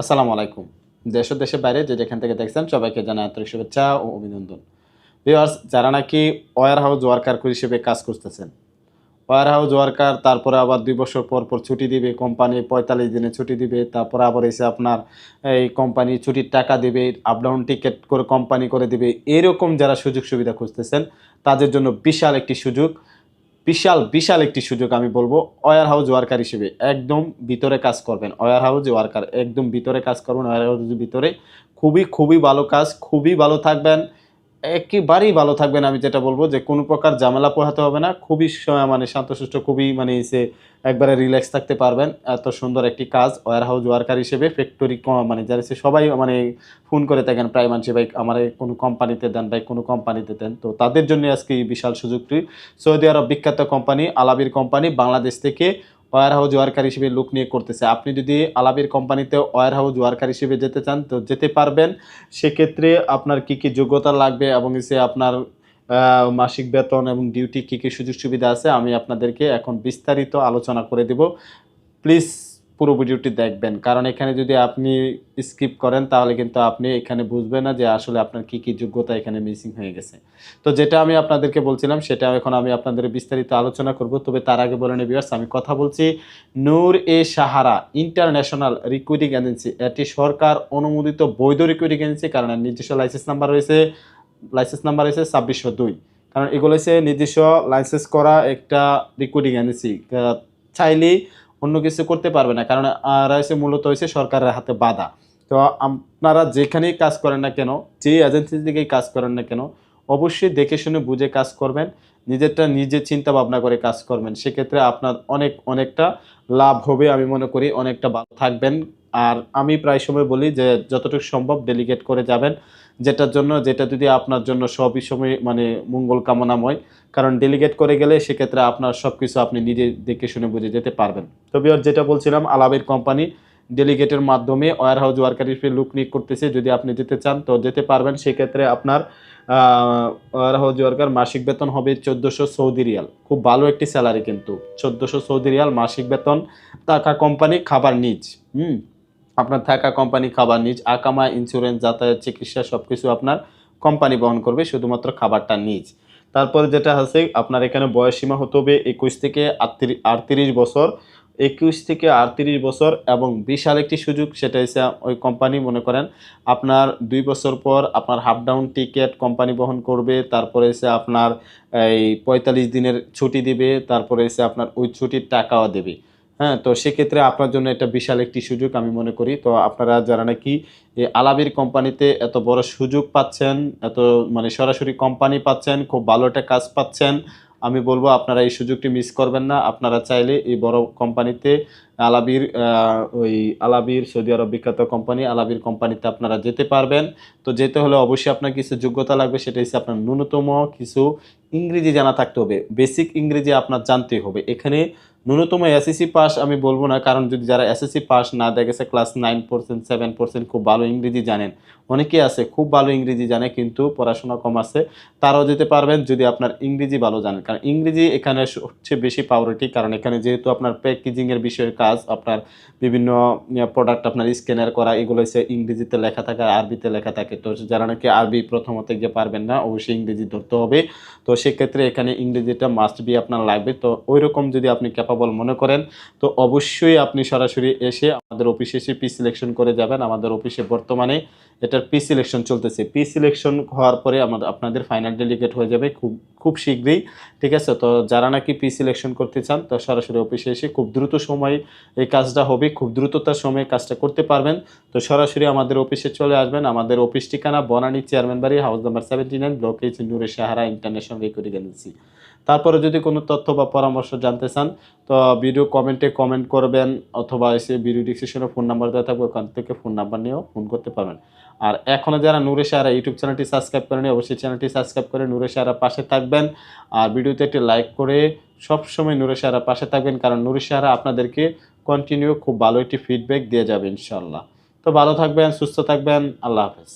আসসালামু আলাইকুম। দেশ ও দেশের বাইরে যে যেখান থেকে দেখছেন সবাইকে জানাই আন্তরিক শুভেচ্ছা ও অভিনন্দন। ভিউয়ার্স যারা নাকি ওয়ার হাউস ওয়ার্কার হিসেবে কাজ করতেছেন, ওয়ার হাউস ওয়ার্কার তারপরে আবার দুই বছর পর পর ছুটি দিবে কোম্পানি পঁয়তাল্লিশ দিনে ছুটি দিবে, তারপরে আবার এসে আপনার এই কোম্পানি ছুটির টাকা দেবে আপ ডাউন টিকিট করে কোম্পানি করে দিবে, এরকম যারা সুযোগ সুবিধা খুঁজতেছেন, তাদের জন্য বিশাল একটি সুযোগ। বিশাল বিশাল একটি সুযোগ আমি বলব। ওয়ার হাউস ওয়ার্কার হিসেবে একদম ভিতরে কাজ করবেন। ওয়ার হাউস ওয়ার্কার, একদম ভিতরে কাজ করবেন। ওয়ার হাউস ভিতরে খুবই খুবই ভালো কাজ, খুবই ভালো থাকবেন। একেবারেই ভালো থাকবেন, আমি যেটা বলব যে কোনো প্রকার ঝামেলা পোহাতে হবে না। খুবই মানে শান্তশিষ্ট, খুবই মানে সে একবারে রিল্যাক্স থাকতে পারবেন। এত সুন্দর একটি কাজ ওয়ার হাউস ওয়ার্কার হিসেবে ফ্যাক্টরি মানে যারা সবাই মানে ফোন করে থাকেন, প্রায় মানুষে ভাই, আমার কোনো কোম্পানিতে দেন ভাই, কোনো কোম্পানিতে দেন। তো তাদের জন্য আজকে এই বিশাল সুযোগটি। সৌদি আরব বিখ্যাত কোম্পানি আলাবির কোম্পানি বাংলাদেশ থেকে ওয়ার হাউস ওয়ার্কার হিসেবে লুক নিয়ে করতেছে। আপনি যদি আলাবির কোম্পানিতে ওয়ার হাউস ওয়ার্কার হিসেবে যেতে চান, তো যেতে পারবেন। সেক্ষেত্রে আপনার কি কি যোগ্যতা লাগবে এবং সে আপনার মাসিক বেতন এবং ডিউটি কী কী সুযোগ সুবিধা আছে, আমি আপনাদেরকে এখন বিস্তারিত আলোচনা করে দেব। প্লিজ পুরো ভিডিওটি দেখবেন। কারণ এখানে যদি আপনি স্কিপ করেন, তাহলে কিন্তু আপনি এখানে বুঝবেন না যে আসলে আপনার কি কি যোগ্যতা এখানে মিসিং হয়ে গেছে। তো যেটা আমি আপনাদেরকে বলছিলাম, সেটা এখন আমি আপনাদের বিস্তারিত আলোচনা করব। তবে তার আগে বলে নেই আমি কথা বলছি Noor e Sahara international recruiting agency এটি সরকার অনুমোদিত বৈধ রিক্রুটিং এজেন্সি কারণ নিজস্ব লাইসেন্স নাম্বার রয়েছে লাইসেন্স নাম্বার রয়েছে ছাব্বিশশো দুই। কারণ এগুলো হচ্ছে নিজস্ব লাইসেন্স করা একটা রিক্রুটিং এজেন্সি চাইলেই অন্য কিছু করতে পারবে না, কারণ আর হচ্ছে মূলত হয়েছে সরকারের হাতে বাধা। তো আপনারা যেখানেই কাজ করেন না কেন, যে এজেন্সি থেকেই কাজ করেন না কেন, অবশ্যই দেখে শুনে বুঝে কাজ করবেন, নিজেরটা নিজে চিন্তা ভাবনা করে কাজ করবেন। সেক্ষেত্রে আপনার অনেক, অনেকটা লাভ হবে আমি মনে করি, অনেকটা ভালো থাকবেন। আর আমি প্রায় সময় বলি যে, যতটুকু সম্ভব ডেলিগেট করে যাবেন। যেটার জন্য, যেটা যদি আপনার জন্য সবই সময় মানে মঙ্গল কামনাময়, কারণ ডেলিগেট করে গেলে সেক্ষেত্রে আপনার সব কিছু আপনি নিজে দেখে শুনে বুঝে যেতে পারবেন। তবে আর যেটা বলছিলাম, আলাবের কোম্পানি ডেলিগেটের মাধ্যমে ওয়ার হাউস ওয়ার্কার হিসেবে লুক নিয়োগ করতেছে, যদি আপনি যেতে চান, তো যেতে পারবেন। সেক্ষেত্রে আপনার ওয়ার হাউস ওয়ার্কার মাসিক বেতন হবে চোদ্দোশো সৌদি রিয়াল। খুব ভালো একটি স্যালারি কিন্তু, চোদ্দোশো সৌদি রিয়াল মাসিক বেতন, টাকা কোম্পানি খাবার নিজ। হুম? আপনার থাকা কোম্পানি খাবার নিজ আকামা ইন্স্যুরেন্স যাতায়াত, চিকিৎসা সব কিছু আপনার কোম্পানি বহন করবে, শুধুমাত্র খাবারটা নিজ। তারপরে যেটা আছে, আপনার এখানে বয়সসীমা হতে হবে একুশ থেকে আটত্রিশ বছর। একুশ থেকে আটত্রিশ বছর এবং বিশাল একটি সুযোগ, সেটা হচ্ছে ওই কোম্পানি মনে করেন আপনার দুই বছর পর আপনার হাফ ডাউন টিকিট কোম্পানি বহন করবে, তারপরে এসে আপনার এই পঁয়তাল্লিশ দিনের ছুটি দিবে, তারপরে এসে আপনার ওই ছুটির টাকাও দেবে। হ্যাঁ তো সেক্ষেত্রে আপনার জন্য এটা বিশাল একটি সুযোগ আমি মনে করি। তো আপনারা যারা নাকি আলাবির কোম্পানিতে এত বড় সুযোগ পাচ্ছেন, এত মানে সরাসরি কোম্পানি পাচ্ছেন, খুব ভালো একটা কাজ পাচ্ছেন, আমি বলব আপনারা এই সুযোগটি মিস করবেন না। আপনারা চাইলে এই বড় কোম্পানিতে আলাবির ওই আলাবির সৌদি আরব বিখ্যাত কোম্পানি, আলাবির কোম্পানিতে আপনারা যেতে পারবেন। তো যেতে হলে অবশ্যই আপনার কিছু যোগ্যতা লাগবে, সেটা হচ্ছে আপনার ন্যূনতম কিছু ইংরেজি জানা থাকতে হবে। বেসিক ইংরেজি আপনার জানতে হবে। এখানে ন্যূনতম এসএসসি পাস আমি বলব না, কারণ যদি যারা এসএসসি পাস না দেখেছে class nine percent seven percent খুব ভালো ইংরেজি জানেন। অনেকে আছে, খুব ভালো ইংরেজি জানে, কিন্তু পড়াশোনা কম আছে, তারাও যেতে পারবেন যদি আপনার ইংরেজি ভালো জানেন। কারণ ইংরেজি এখানে সবচেয়ে বেশি প্রায়োরিটি কারণ এখানে যেহেতু আপনার প্যাকেজিংয়ের বিষয়ের কাজ, আপনার বিভিন্ন প্রোডাক্ট আপনার স্ক্যানার করা, এগুলো হচ্ছে ইংরেজিতে লেখা থাকে আর আরবিতে লেখা থাকে। তো যারা নাকি আরবি প্রথমত গিয়ে পারবেন না, অবশ্যই ইংরেজি ধরতে হবে। তো সেক্ষেত্রে এখানে ইংরেজিটা মাস্ট বি আপনার লাগবে। তো ওই রকম যদি আপনি ক্যাপাবল মনে করেন, তো অবশ্যই আপনি সরাসরি এসে আমাদের অফিসে এসে পি সিলেকশন করে যাবেন। আমাদের অফিসে বর্তমানে এটার পি সিলেকশন চলতেছে। পি সিলেকশন হওয়ার পরে আমাদের আপনাদের ফাইনাল ডেলিগেট হয়ে যাবে খুব খুব শীঘ্রই, ঠিক আছে? তো যারা নাকি পি সিলেকশন করতে চান, তো সরাসরি অফিসে এসে খুব দ্রুত সময়ে এই কাজটা হবে, খুব দ্রুততার সময়ে কাজটা করতে পারবেন। তো সরাসরি আমাদের অফিসে চলে আসবেন। আমাদের অফিস ঠিকানা বনানী চেয়ারম্যান বাড়ি, house number seventy nine, block H Noore Sahara international recruiting agency. তারপরে যদি কোনো তথ্য বা পরামর্শ জানতে চান, তো ভিডিও কমেন্টে কমেন্ট করবেন, অথবা এসে ভিডিও ডিসক্রিপশনে ফোন নাম্বার দেওয়া থাকবে, ওখান থেকে ফোন নাম্বার নিয়েও ফোন করতে পারবেন। আর এখনও যারা নূরে সাহারা ইউটিউব চ্যানেলটি সাবস্ক্রাইব করেনি অবশ্যই চ্যানেলটি সাবস্ক্রাইব করে নূরে সাহারা পাশে থাকবেন। আর ভিডিওতে একটি লাইক করে সবসময় নূরে সাহারা পাশে থাকবেন, কারণ নূরে সাহারা আপনাদেরকে কন্টিনিউ খুব ভালো একটি ফিডব্যাক দিয়ে যাবে ইনশাল্লাহ তো ভালো থাকবেন, সুস্থ থাকবেন, আল্লাহ হাফেজ।